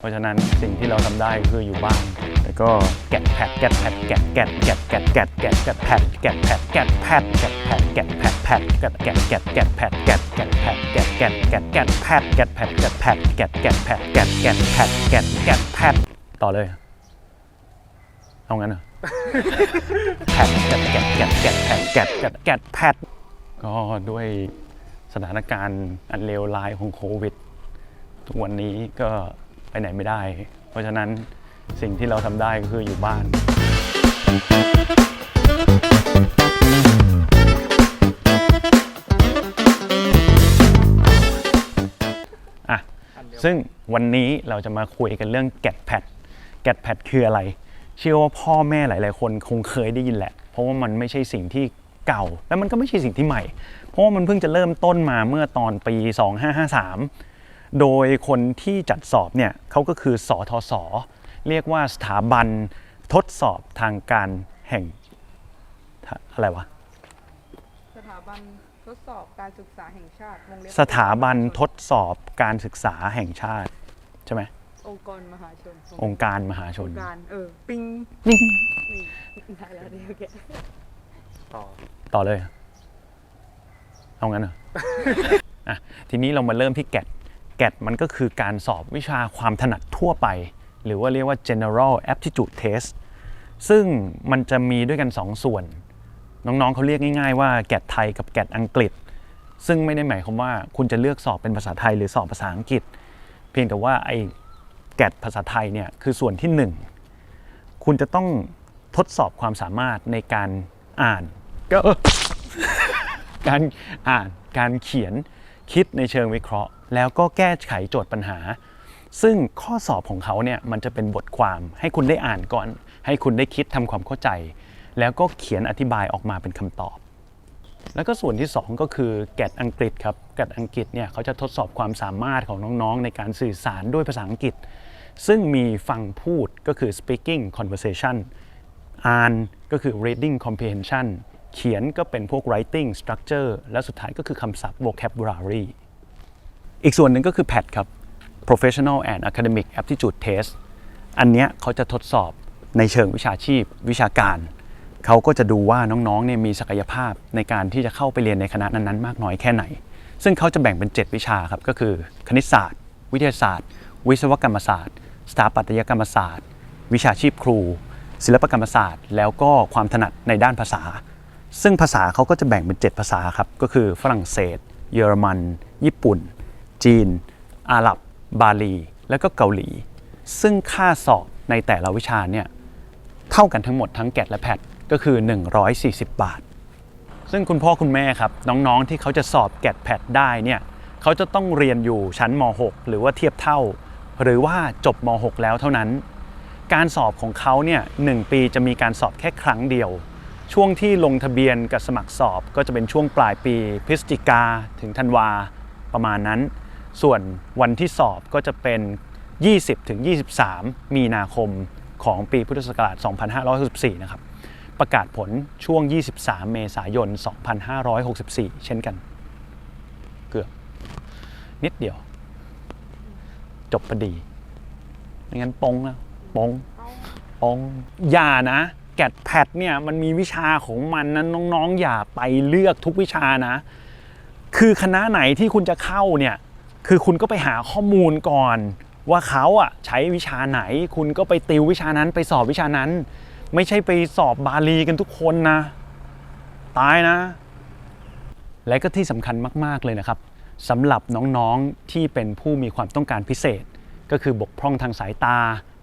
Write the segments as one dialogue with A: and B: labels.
A: เพราะฉะนั้นสิ่งที่เราทำได้คืออยู่บ้านแล้วก็แกะแพดแกะแพดแกะแกะแกะแกะแกะแกะแกะแพดแกะแพดแกะแพดแกะแพดแกะแพดแพดแกะแกะแกะแกะแพดแกะแกะแพดแกะแกะแกะแกะแพดแกะแพดแกะแพดแกะแกะแพดแกะแกะแพดแกะแกะแพดต่อเลยเอางั้นเหรอแพดแกะแกะแกะแกะแพดแกะแกะแกะแพดก็ด้วยสถานการณ์อันเลวร้ายของโควิดทุกวันนี้ก็ ไปไหนไม่ได้ เพราะฉะนั้นสิ่งที่เราทำได้ก็คืออยู่บ้านอะซึ่งวันนี้เราจะมาคุยกันเรื่องแกดแพดแกดแพดคืออะไร เชื่อว่าพ่อแม่หลาย ๆ คนคงเคยได้ยินแหละ เพราะว่ามันไม่ใช่สิ่งที่เก่า และมันก็ไม่ใช่สิ่งที่ใหม่ เพราะว่ามันเพิ่งจะเริ่มต้นมาเมื่อตอนปี 2553 โดยคนที่จัดสอบเนี่ยเขาก็คือสอทศเรียกว่าสถาบันทดสอบทางการแห่งอะไรวะ
B: สถาบันทดสอบการศึกษาแห่งชาติวงเล็บ
A: สถาบันทดสอบการศึกษาแห่งชาติใช่ไหม
B: องค์กรมหาชน
A: องค์การมหาช
B: อนงค์การเออปิง
A: นิ่ง
B: นี่ได้แล้วเดี๋ยวแก
C: ต่อ
A: ต่อเลย เอางั้นเหรออะทีนี้เรามาเริ่มที่แกด แกดมันก็คือการสอบวิชาความถนัดทั่วไป หรือว่าเรียกว่า general aptitude test ซึ่งมันจะมีด้วยกัน2ส่วน น้องๆเขาเรียกง่าย ๆ ว่าแกดไทยกับแกดอังกฤษ ซึ่งไม่ได้หมายความว่าคุณจะเลือกสอบเป็นภาษาไทยหรือสอบภาษาอังกฤษ เพียงแต่ว่าไอ้แกดภาษาไทยเนี่ยคือส่วนที่หนึ่งคุณจะต้องทดสอบความสามารถในการอ่านก็การอ่านการเขียนคิดในเชิงวิเคราะห์ แล้วก็แก้ไขโจทย์ปัญหา ซึ่งข้อสอบของเขาเนี่ยมันจะเป็นบทความให้คุณได้อ่านก่อน ให้คุณได้คิดทำความเข้าใจ แล้วก็เขียนอธิบายออกมาเป็นคำตอบ แล้วก็ส่วนที่ 2 ก็คือแกดอังกฤษครับแกดอังกฤษเนี่ยเขาจะทดสอบความสามารถของน้องๆ ในการสื่อสารด้วยภาษาอังกฤษ ซึ่งมีฟังพูดก็คือ speaking conversation อ่านก็คือ reading comprehension เขียนก็เป็นพวก writing structure และสุดท้ายก็คือคำศัพท์ vocabulary อีกส่วนหนึ่งก็คือ PAT ครับ professional and academic aptitude test อันเนี้ยเขาจะทดสอบในเชิงวิชาชีพ วิชาการ เขาก็จะดูว่าน้องๆเนี่ยมีศักยภาพในการที่จะเข้าไปเรียนในคณะนั้นๆ มากน้อยแค่ไหน ซึ่งเขาจะแบ่งเป็น 7 วิชาครับ ก็คือ คณิตศาสตร์ วิทยาศาสตร์ วิศวกรรมศาสตร์ สถาปัตยกรรมศาสตร์ วิชาชีพครู ศิลปกรรมศาสตร์ แล้วก็ความถนัดในด้านภาษา ซึ่งภาษาเขาก็จะแบ่งเป็น 7 ภาษาครับ ก็คือฝรั่งเศส เยอรมัน ญี่ปุ่น จีน อาหรับบาลี แล้วก็เกาหลี ซึ่งค่าสอบในแต่ละวิชาเนี่ยเท่ากันทั้งหมดทั้งแกดและแพดก็คือ 140 บาท ซึ่งคุณพ่อคุณแม่ครับ น้องๆที่เขาจะสอบแกดแพดได้เนี่ยเขาจะต้องเรียนอยู่ชั้นม .6 หรือว่าเทียบเท่า หรือว่าจบม .6 แล้วเท่านั้น การสอบของเขาเนี่ยหนึ่งปีจะมีการสอบแค่ครั้งเดียว ช่วงที่ลงทะเบียนกับสมัครสอบก็จะเป็นช่วงปลายปีพฤศจิกาถึงธันวาประมาณนั้น ส่วนวันที่สอบก็จะเป็น 20ถึง23 มีนาคมของปีพุทธศักราช 2564 นะครับ ประกาศผลช่วง 23 เมษายน 2564 เช่นกัน เกือบ นิดเดียว จบพอดีไม่งั้นปงแล้วปงปงอย่านะ แกดแพดเนี่ยมันมีวิชาของมันนะน้องๆ อย่าไปเลือกทุกวิชานะ คือคณะไหนที่คุณจะเข้าเนี่ย คือคุณก็ไปหาข้อมูลก่อน ว่าเขาอะใช้วิชาไหน คุณก็ไปติววิชานั้นไปสอบวิชานั้น ไม่ใช่ไปสอบบาลีกันทุกคนนะ ตายนะ และก็ที่สำคัญมาก ๆ เลยนะครับสำหรับน้องๆที่เป็นผู้มีความต้องการพิเศษ ก็คือบกพร่องทางสายตา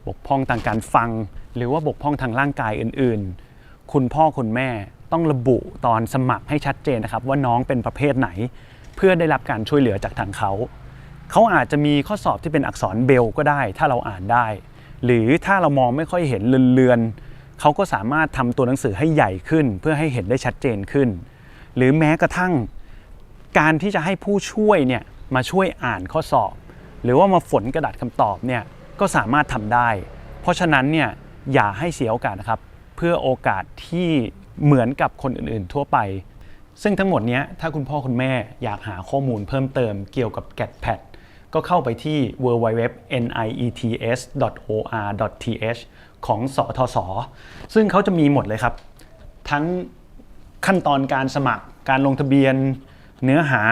A: บกพร่องทางการฟัง หรือว่าบกพร่องทางร่างกายอื่นๆ คุณพ่อคุณแม่ต้องระบุตอนสมัครให้ชัดเจนนะครับ ว่าน้องเป็นประเภทไหน เพื่อได้รับการช่วยเหลือจากทางเขา เขาอาจจะมีข้อสอบที่เป็นอักษรเบลก็ได้ ถ้าเราอ่านได้ หรือถ้าเรามองไม่ค่อยเห็นเลือนๆเขาก็สามารถทำตัวหนังสือให้ใหญ่ขึ้น เพื่อให้เห็นได้ชัดเจนขึ้น หรือแม้กระทั่ง การที่จะให้ผู้ช่วยเนี่ยมาช่วยอ่านข้อสอบ หรือว่ามาฝนกระดาษคำตอบเนี่ยก็สามารถทำได้ เพราะฉะนั้นเนี่ยอย่าให้เสียโอกาสนะครับ เพื่อโอกาสที่เหมือนกับคนอื่นๆ ทั่วไป ซึ่งทั้งหมดนี้ถ้าคุณพ่อคุณแม่อยากหาข้อมูลเพิ่มเติมเกี่ยวกับ g a t p a d ก็เข้าไปที่ www.niets.or.th ของสทศซึ่งเขาจะมีหมดเลยครับ ทั้งขั้นตอนการสมัครการลงทะเบียน เนื้อหา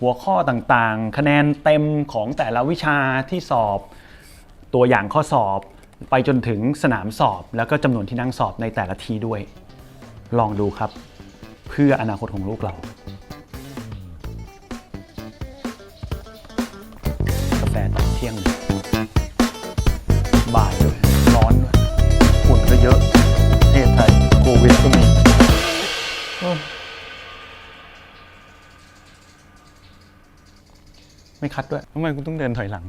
A: หัวข้อต่างๆ คะแนนเต็มของแต่ละวิชาที่สอบ ตัวอย่างข้อสอบ ไปจนถึงสนามสอบ แล้วก็จำนวนที่นั่งสอบในแต่ละทีด้วย ลองดูครับ เพื่ออนาคตของลูกเรากา ที่ยง บ่ายด้วยร้อนด้วยฝุ่นก็เยอะประเทศไทยโควิดก็มีไม่คัดด้วยทำไมกูต้องเดินถอยหลัง